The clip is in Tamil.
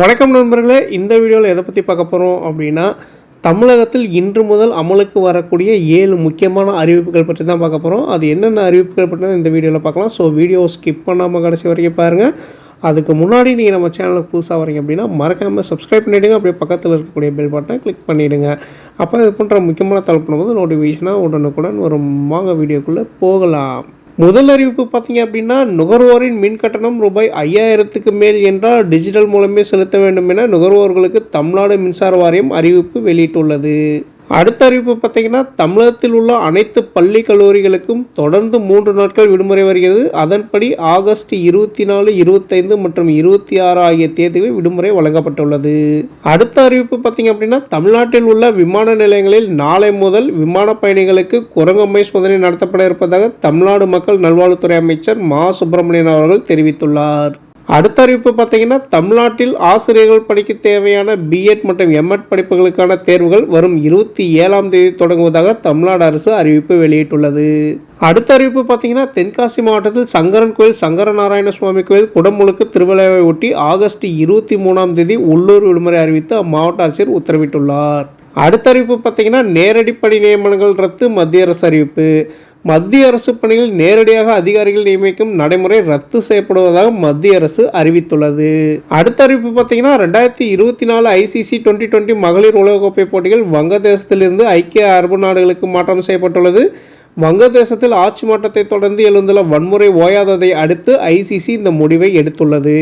வணக்கம் நண்பர்களே இந்த வீடியோவில் எதை பற்றி பார்க்க போகிறோம் அப்படின்னா தமிழகத்தில் இன்று முதல் அமலுக்கு வரக்கூடிய ஏழு முக்கியமான அறிவிப்புகள் பற்றி தான் பார்க்க போகிறோம் அது என்னென்ன அறிவிப்புகள் பற்றி தான் இந்த வீடியோவில் பார்க்கலாம். ஸோ வீடியோ ஸ்கிப் பண்ணாமல் கடைசி வரைக்கும் பாருங்கள் அதுக்கு முன்னாடி நீங்கள் நம்ம சேனலுக்கு புதுசாக வரீங்க அப்படின்னா மறக்காமல் சப்ஸ்கிரைப் பண்ணிவிடுங்க அப்படியே பக்கத்தில் இருக்கக்கூடிய பெல் பட்டனை கிளிக் பண்ணிவிடுங்க அப்போ இது போன்ற முக்கியமான தலைப்பு போது நோட்டிஃபிகேஷனாக உடனுக்குடன் ஒரு வாங்க வீடியோக்குள்ளே போகலாம். முதல் அறிவிப்பு பார்த்தீங்க அப்படின்னா நுகர்வோரின் மின் கட்டணம் ரூபாய் ஐயாயிரத்துக்கு மேல் என்றால் டிஜிட்டல் மூலமே செலுத்த வேண்டும் என நுகர்வோர்களுக்கு தமிழ்நாடு மின்சார வாரியம் அறிவிப்பு வெளியிட்டுள்ளது. அடுத்த அறிவிப்பு பார்த்தீங்கன்னா தமிழகத்தில் உள்ள அனைத்து பள்ளி கல்லூரிகளுக்கும் தொடர்ந்து மூன்று நாட்கள் விடுமுறை வருகிறது. அதன்படி ஆகஸ்ட் இருபத்தி நாலு இருபத்தைந்து மற்றும் இருபத்தி ஆறு ஆகிய தேதிகளில் விடுமுறை வழங்கப்பட்டுள்ளது. அடுத்த அறிவிப்பு பார்த்தீங்க அப்படின்னா தமிழ்நாட்டில் உள்ள விமான நிலையங்களில் நாளை முதல் விமான பயணிகளுக்கு குரங்கம்மை சோதனை நடத்தப்பட இருப்பதாக தமிழ்நாடு மக்கள் நல்வாழ்வுத்துறை அமைச்சர் மா. சுப்பிரமணியன் அவர்கள் தெரிவித்துள்ளார். அடுத்த அறிவிப்பு பார்த்தீங்கன்னா தமிழ்நாட்டில் ஆசிரியர்கள் படிக்க தேவையான பிஎட் மற்றும் எம்எட் படிப்புகளுக்கான தேர்வுகள் வரும் இருபத்தி ஏழாம் தேதி தொடங்குவதாக தமிழ்நாடு அரசு அறிவிப்பு வெளியிட்டுள்ளது. அடுத்த அறிவிப்பு பார்த்தீங்கன்னா தென்காசி மாவட்டத்தில் சங்கரன் கோயில் சங்கர நாராயண சுவாமி கோயில் குடமுழுக்கு திருவிழாவை ஒட்டி ஆகஸ்ட் இருபத்தி மூணாம் தேதி உள்ளூர் விடுமுறை அறிவித்து அம்மாவட்ட ஆட்சியர் உத்தரவிட்டுள்ளார். அடுத்த அறிவிப்பு பார்த்தீங்கன்னா நேரடிப்படி நியமனங்கள் ரத்து மத்திய அரசு அறிவிப்பு. மத்திய அரசு பணியில் நேரடியாக அதிகாரிகள் நியமிக்கும் நடைமுறை ரத்து செய்யப்படுவதாக மத்திய அரசு அறிவித்துள்ளது. அடுத்த அறிவிப்பு பார்த்தீங்கன்னா ரெண்டாயிரத்தி இருபத்தி நாலு ஐசிசி டுவெண்ட்டி டுவெண்ட்டி மகளிர் உலகக்கோப்பை போட்டிகள் வங்கதேசத்திலிருந்து ஐக்கிய அரபு நாடுகளுக்கு மாற்றம் செய்யப்பட்டுள்ளது. வங்கதேசத்தில் ஆட்சி மாற்றத்தை தொடர்ந்து எழுந்துள்ள வன்முறை ஓயாததை அடுத்து ஐசிசி இந்த முடிவை எடுத்துள்ளது.